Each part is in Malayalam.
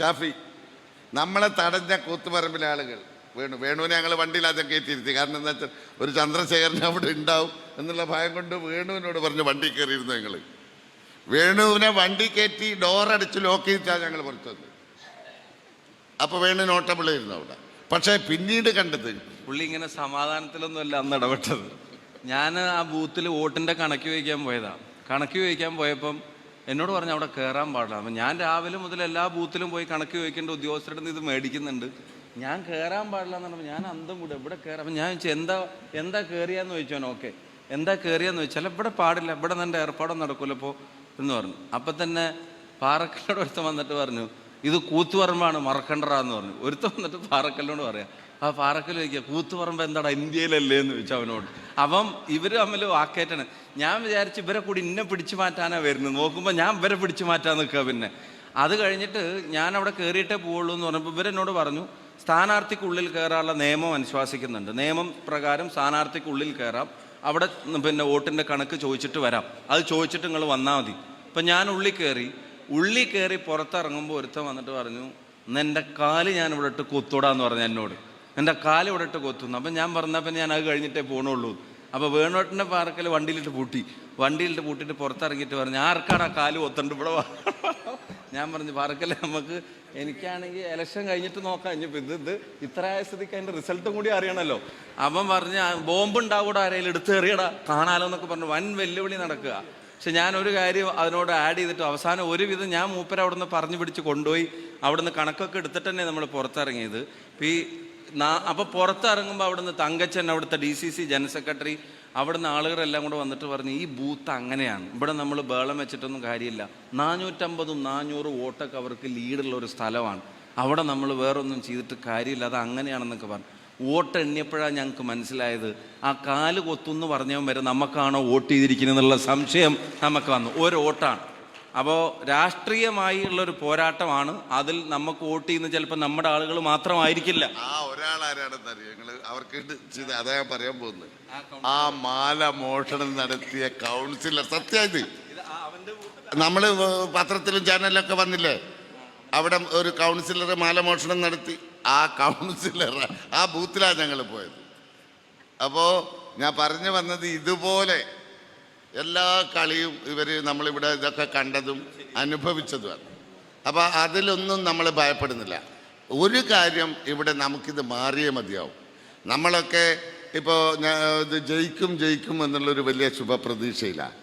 ഷാഫി നമ്മളെ തടഞ്ഞ കൂത്തുപറമ്പിലെ ആളുകൾ. വേണു വേണുവിനെ ഞങ്ങൾ വണ്ടിയിലാദ്യം കയറ്റിയിരുത്തി കാരണം എന്താ വെച്ചാൽ ഒരു ചന്ദ്രശേഖരൻ അവിടെ ഉണ്ടാവും എന്നുള്ള ഭയം കൊണ്ട് വേണുവിനോട് പറഞ്ഞ് വണ്ടി കയറിയിരുന്നു ഞങ്ങൾ വേണുവിനെ വണ്ടി കയറ്റി ഡോറടിച്ച് ലോക്ക് ചെയ്തിട്ടാണ് ഞങ്ങൾ പുറത്തു വന്നത്. അപ്പോൾ വേണു നോട്ടബിളായിരുന്നു അവിടെ. പക്ഷേ പിന്നീട് കണ്ടത് പുള്ളി ഇങ്ങനെ സമാധാനത്തിലൊന്നുമല്ല അന്ന് ഇടപെട്ടത്. ഞാൻ ആ ബൂത്തിൽ വോട്ടിന്റെ കണക്ക് ചോദിക്കാൻ പോയതാണ് കണക്ക് ചോദിക്കാൻ പോയപ്പം എന്നോട് പറഞ്ഞു അവിടെ കയറാൻ പാടില്ല. അപ്പം ഞാൻ രാവിലെ മുതൽ എല്ലാ ബൂത്തിലും പോയി കണക്ക് ചോദിക്കേണ്ട ഉദ്യോഗസ്ഥരുടെ ഇത് മേടിക്കുന്നുണ്ട്. ഞാൻ കയറാൻ പാടില്ല എന്ന് പറഞ്ഞപ്പോൾ ഞാൻ അന്തം കൂടെ ഇവിടെ കയറാം അപ്പം ഞാൻ ചോദിച്ചു എന്താ എന്താ കയറിയാന്ന് ചോദിച്ചോ ഓക്കെ. എന്താ കയറിയാന്ന് ചോദിച്ചാൽ ഇവിടെ പാടില്ല. ഇവിടെ നിന്റെ ഏർപ്പാടൊന്നും നടക്കില്ല അപ്പോൾ എന്ന് പറഞ്ഞു. അപ്പം തന്നെ പാറക്കല്ലോട് അടുത്ത് വന്നിട്ട് പറഞ്ഞു ഇത് കൂത്തുപറമ്പാണ് മറക്കണ്ടറാന്ന് പറഞ്ഞു. ഒരുത്തൻ വന്നിട്ട് പാറക്കല്ലോട് പറയാം ആ പാറക്കൽ ചോദിക്കുക കൂത്തുപറമ്പ് എന്താടാ ഇന്ത്യയിലല്ലേ? എന്ന് ചോദിച്ചു അവനോട്. അപ്പം ഇവർ തമ്മിൽ വാക്കേറ്റാണ്. ഞാൻ വിചാരിച്ച് ഇവരെ കൂടി ഇന്നെ പിടിച്ചു മാറ്റാനാണ് വരുന്നത്. നോക്കുമ്പോൾ ഞാൻ ഇവരെ പിടിച്ചു മാറ്റാൻ നിൽക്കുക പിന്നെ. അത് കഴിഞ്ഞിട്ട് ഞാൻ അവിടെ കയറിയിട്ടേ പോവുള്ളൂ എന്ന് പറഞ്ഞപ്പോൾ ഇവരെന്നോട് പറഞ്ഞു സ്ഥാനാർത്ഥിക്കുള്ളിൽ കയറാനുള്ള നിയമം അനുശ്വാസിക്കുന്നുണ്ട് നിയമം പ്രകാരം സ്ഥാനാർത്ഥിക്കുള്ളിൽ കയറാം അവിടെ പിന്നെ വോട്ടിന്റെ കണക്ക് ചോദിച്ചിട്ട് വരാം. അത് ചോദിച്ചിട്ട് നിങ്ങൾ വന്നാൽ മതി. അപ്പം ഞാൻ ഉള്ളിൽ കയറി ഉള്ളിൽ കയറി പുറത്തിറങ്ങുമ്പോൾ ഒരുത്തൻ വന്നിട്ട് പറഞ്ഞു എന്റെ കാൽ ഞാൻ ഇവിടെ ഇട്ട് കൊത്തൂടാന്ന് പറഞ്ഞു എന്നോട്. എന്റെ കാൽ ഇവിടെ ഇട്ട് കൊത്തുന്നു. അപ്പം ഞാൻ പറഞ്ഞപ്പോൾ ഞാൻ അത് കഴിഞ്ഞിട്ടേ പോകണുള്ളൂ അപ്പോൾ വേണോട്ടിന്റെ പാർക്കിൽ വണ്ടിയിലിട്ട് പൂട്ടി. വണ്ടിയിലിട്ട് പൂട്ടിയിട്ട് പുറത്തിറങ്ങിയിട്ട് പറഞ്ഞു ആർക്കാടാ കാൽ കൊത്തണ്ട് ഇവിടെ വാ." ഞാൻ പറഞ്ഞു പാർക്കൽ നമുക്ക് എനിക്കാണെങ്കിൽ ഇലക്ഷൻ കഴിഞ്ഞിട്ട് നോക്കാം. ഇനിയിപ്പോൾ ഇത് ഇത് ഇത്ര ആയ സ്ഥിതിക്ക് അതിന്റെ റിസൾട്ടും കൂടി അറിയണമല്ലോ അവൻ പറഞ്ഞ് ബോംബ് ഉണ്ടാവൂടാ ആരെങ്കിലും എടുത്ത് എറിയടാ കാണാലോ എന്നൊക്കെ പറഞ്ഞു. വൻ വെല്ലുവിളി നടക്കുക. പക്ഷെ ഞാൻ ഒരു കാര്യം അതിനോട് ആഡ് ചെയ്തിട്ട് അവസാനം ഒരുവിധം ഞാൻ മൂപ്പര അവിടെ നിന്ന് പറഞ്ഞു പിടിച്ച് കൊണ്ടുപോയി. അവിടുന്ന് കണക്കൊക്കെ എടുത്തിട്ട് തന്നെ നമ്മൾ പുറത്തിറങ്ങിയത്. ഈ അപ്പോൾ അപ്പൊ പുറത്തിറങ്ങുമ്പോൾ അവിടുന്ന് തങ്കച്ചൻ അവിടുത്തെ D C C general secretary അവിടുന്ന് ആളുകളെല്ലാം കൂടെ വന്നിട്ട് പറഞ്ഞു ഈ ബൂത്ത് അങ്ങനെയാണ്. ഇവിടെ നമ്മൾ ബേളം വെച്ചിട്ടൊന്നും കാര്യമില്ല. നാനൂറ്റമ്പതും നാനൂറ് വോട്ടൊക്കെ അവർക്ക് ലീഡുള്ള ഒരു സ്ഥലമാണ്. അവിടെ നമ്മൾ വേറൊന്നും ചെയ്തിട്ട് കാര്യമില്ല. അത് അങ്ങനെയാണെന്നൊക്കെ പറഞ്ഞു. വോട്ട് എണ്ണിയപ്പോഴാണ് ഞങ്ങൾക്ക് മനസ്സിലായത്. ആ കാൽ കൊത്തുന്ന് പറഞ്ഞവൻ വരെ നമുക്കാണോ വോട്ട് ചെയ്തിരിക്കുന്നത് എന്നുള്ള സംശയം നമുക്ക് വന്നു. ഒരു വോട്ടാണ്. അപ്പോൾ രാഷ്ട്രീയമായി ഉള്ളൊരു പോരാട്ടമാണ്. അതിൽ നമുക്ക് വോട്ട് ചെയ്യുന്ന ചിലപ്പോൾ നമ്മുടെ ആളുകൾ മാത്രമായിരിക്കില്ല. ആ ഒരാൾ ആരാണെന്ന് അറിയോ അവർക്ക് അതാ പറയാൻ പോകുന്നത്. ആ മാല മോഷണം നടത്തിയ കൗൺസിലർ സത്യത് നമ്മൾ പത്രത്തിലും ചാനലിലൊക്കെ വന്നില്ലേ? അവിടെ ഒരു കൗൺസിലർ മാല മോഷണം നടത്തി. ആ കൗൺസിലർ ആ ബൂത്തിലാണ് ഞങ്ങൾ പോയത്. അപ്പോൾ ഞാൻ പറഞ്ഞു വന്നത് ഇതുപോലെ എല്ലാ കളിയും ഇവർ നമ്മളിവിടെ ഇതൊക്കെ കണ്ടതും അനുഭവിച്ചതുമാണ്. അപ്പോൾ അതിലൊന്നും നമ്മൾ ഭയപ്പെടുന്നില്ല. ഒരു കാര്യം ഇവിടെ നമുക്കിത് മാറിയേ മതിയാവും. നമ്മളൊക്കെ ഇപ്പോൾ ഇത് ജയിക്കും ജയിക്കും എന്നുള്ളൊരു വലിയ ശുഭപ്രതീക്ഷയിലാണ്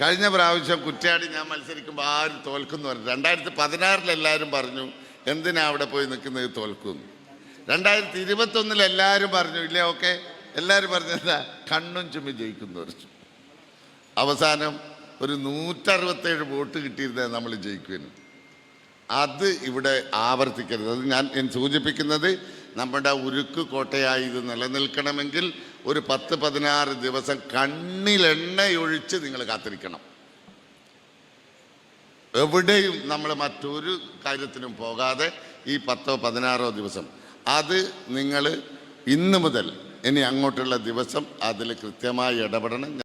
കഴിഞ്ഞ പ്രാവശ്യം കുറ്റ്യാടി ഞാൻ മത്സരിക്കുമ്പോൾ ആരും തോൽക്കുന്നു പറഞ്ഞു. രണ്ടായിരത്തി പതിനാറിൽ എല്ലാവരും പറഞ്ഞു എന്തിനാ അവിടെ പോയി നിൽക്കുന്നത്? തോൽക്കുന്നു രണ്ടായിരത്തി ഇരുപത്തൊന്നിൽ എല്ലാവരും പറഞ്ഞു ഇല്ലേ ഓക്കെ? എല്ലാവരും പറഞ്ഞു എന്താ? കണ്ണും ചുമ്മി ജയിക്കുന്നു പറഞ്ഞു. അവസാനം ഒരു നൂറ്ററുപത്തേഴ് വോട്ട് കിട്ടിയിരുന്നേ നമ്മൾ ജയിക്കുവിന് അത് ഇവിടെ ആവർത്തിക്കരുത്. അത് ഞാൻ സൂചിപ്പിക്കുന്നത് നമ്മുടെ ഉരുക്ക് കോട്ടയായി ഇത് നിലനിൽക്കണമെങ്കിൽ ഒരു പത്ത് പതിനാറ് ദിവസം കണ്ണിലെണ്ണയൊഴിച്ച് നിങ്ങൾ കാത്തിരിക്കണം. എവിടെയും നമ്മൾ മറ്റൊരു കാര്യത്തിനും പോകാതെ ഈ പത്തോ പതിനാറോ ദിവസം. അത് നിങ്ങൾ ഇന്ന് മുതൽ ഇനി അങ്ങോട്ടുള്ള ദിവസം അതിൽ കൃത്യമായി ഇടപെടണം.